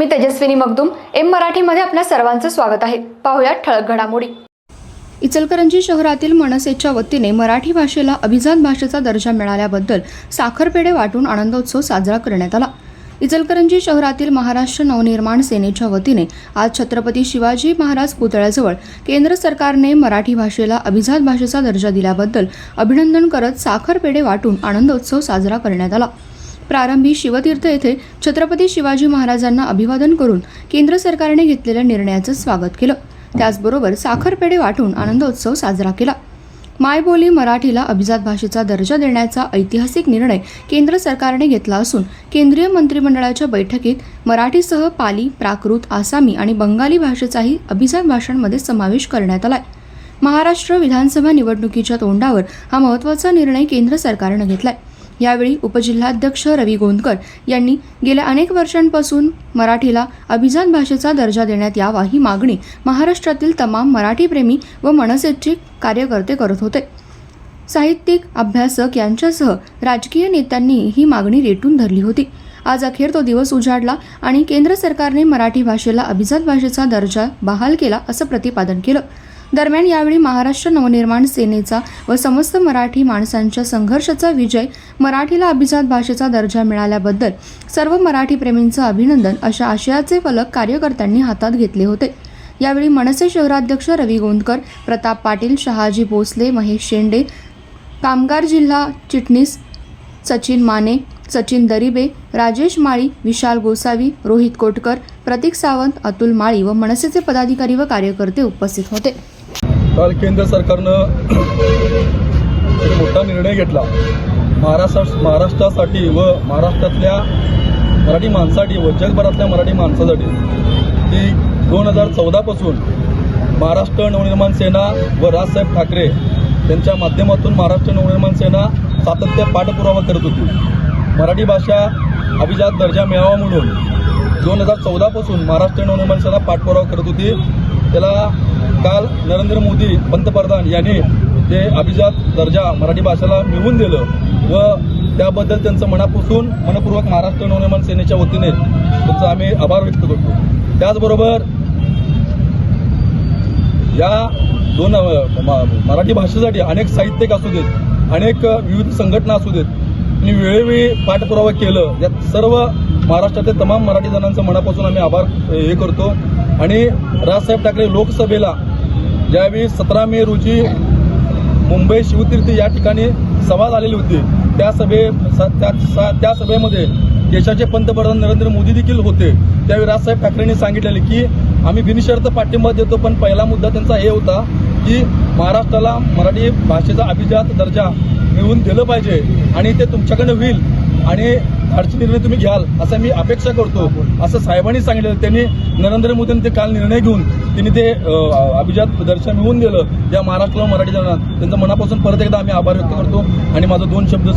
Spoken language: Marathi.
मी तेजस्विनी मगदुम एम मराठीमध्ये आपल्या सर्वांचं स्वागत आहे. पाहुयात ठळक घडामोडी. इचलकरंजी शहरातील मनसेच्या वतीने मराठी भाषेला अभिजात भाषेचा दर्जा मिळाल्याबद्दल साखरपेढे वाटून आनंदोत्सव साजरा करण्यात आला. इचलकरंजी शहरातील महाराष्ट्र नवनिर्माण सेनेच्या वतीने आज छत्रपती शिवाजी महाराज पुतळ्याजवळ केंद्र सरकारने मराठी भाषेला अभिजात भाषेचा दर्जा दिल्याबद्दल अभिनंदन करत साखरपेढे वाटून आनंदोत्सव साजरा करण्यात आला. प्रारंभी शिवतीर्थ येथे छत्रपती शिवाजी महाराजांना अभिवादन करून केंद्र सरकारने घेतलेल्या निर्णयाचं स्वागत केलं. त्याचबरोबर साखरपेढे वाटून आनंदोत्सव साजरा केला. मायबोली मराठीला अभिजात भाषेचा दर्जा देण्याचा ऐतिहासिक निर्णय केंद्र सरकारने घेतला असून केंद्रीय मंत्रिमंडळाच्या बैठकीत मराठीसह पाली प्राकृत आसामी आणि बंगाली भाषेचाही अभिजात भाषांमध्ये समावेश करण्यात आलाय. महाराष्ट्र विधानसभा निवडणुकीच्या तोंडावर हा महत्त्वाचा निर्णय केंद्र सरकारनं घेतलाय. यावेळी उपजिल्हाध्यक्ष रवी गोंदकर यांनी गेल्या अनेक वर्षांपासून मराठीला अभिजात भाषेचा दर्जा देण्यात यावा ही मागणी महाराष्ट्रातील तमाम मराठीप्रेमी व मनसेचे कार्यकर्ते करत होते. साहित्यिक अभ्यासक यांच्यासह राजकीय नेत्यांनी ही मागणी रेटून धरली होती. आज अखेर तो दिवस उजाडला आणि केंद्र सरकारने मराठी भाषेला अभिजात भाषेचा दर्जा बहाल केला असं प्रतिपादन केलं. दरम्यान यावेळी महाराष्ट्र नवनिर्माण सेनेचा व समस्त मराठी माणसांच्या संघर्षाचा विजय मराठीला अभिजात भाषेचा दर्जा मिळाल्याबद्दल सर्व मराठी प्रेमींचं अभिनंदन अशा आशयाचे फलक कार्यकर्त्यांनी हातात घेतले होते. यावेळी मनसे शहराध्यक्ष रवी गोंदकर प्रताप पाटील शहाजी भोसले महेश शेंडे कामगार जिल्हा चिटणीस सचिन माने सचिन दरिबे राजेश माळी विशाल गोसावी रोहित कोटकर प्रतीक सावंत अतुल माळी व मनसेचे पदाधिकारी व कार्यकर्ते उपस्थित होते. काल केंद्र सरकारनं एक मोठा निर्णय घेतला. महाराष्ट्र महाराष्ट्रासाठी व महाराष्ट्रातल्या मराठी माणसासाठी व जगभरातल्या मराठी माणसासाठी की दोन हजार चौदापासून महाराष्ट्र नवनिर्माण सेना व राजसाहेब ठाकरे यांच्या माध्यमातून महाराष्ट्र नवनिर्माण सेना सातत्य पाठपुरावा करत होती. मराठी भाषा अभिजात दर्जा मिळावा म्हणून दोन हजार चौदापासून महाराष्ट्र नवनिर्माण सेना पाठपुरावा करत होती. त्याला काल नरेंद्र मोदी पंतप्रधान यांनी ते अभिजात दर्जा मराठी भाषेला मिळवून दिलं व त्याबद्दल त्यांचं मनापासून मनपूर्वक महाराष्ट्र नवनिर्माण सेनेच्या वतीने त्यांचा आम्ही आभार व्यक्त करतो. त्याचबरोबर या दोन म- मराठी भाषेसाठी अनेक साहित्यिक असू देत अनेक विविध संघटना असू देत आणि वेळोवेळी पाठपुरावा केलं. यात सर्व महाराष्ट्रातील तमाम मराठी जणांचं मनापासून आम्ही आभार हे करतो. आणि राजसाहेब ठाकरे लोकसभेला ज्यावेळी सतरा मे रोजी मुंबई शिवतीर्थ या ठिकाणी सभा झालेली होती त्या सभे स- त्या त्या सभेमध्ये देशाचे पंतप्रधान नरेंद्र मोदी देखील होते. त्यावेळी राजसाहेब ठाकरेंनी सांगितलेले की आम्ही बिनशर्त पाठिंबा देतो पण पहिला मुद्दा त्यांचा हे होता की महाराष्ट्राला मराठी भाषेचा अभिजात दर्जा मिळवून दिलं पाहिजे आणि ते तुमच्याकडनं होईल. आणि धाडसी निर्णय तुम्ही घ्याल असं मी अपेक्षा करतो. असं साहेबांनी सांगितलं. त्यांनी नरेंद्र मोदींनी ते काल निर्णय घेऊन त्यांनी ते अभिजात दर्शन मिळवून दिलं या महाराष्ट्राला मराठी जणांना त्यांचं मनापासून परत एकदा आम्ही आभार व्यक्त करतो. आणि माझं दोन शब्द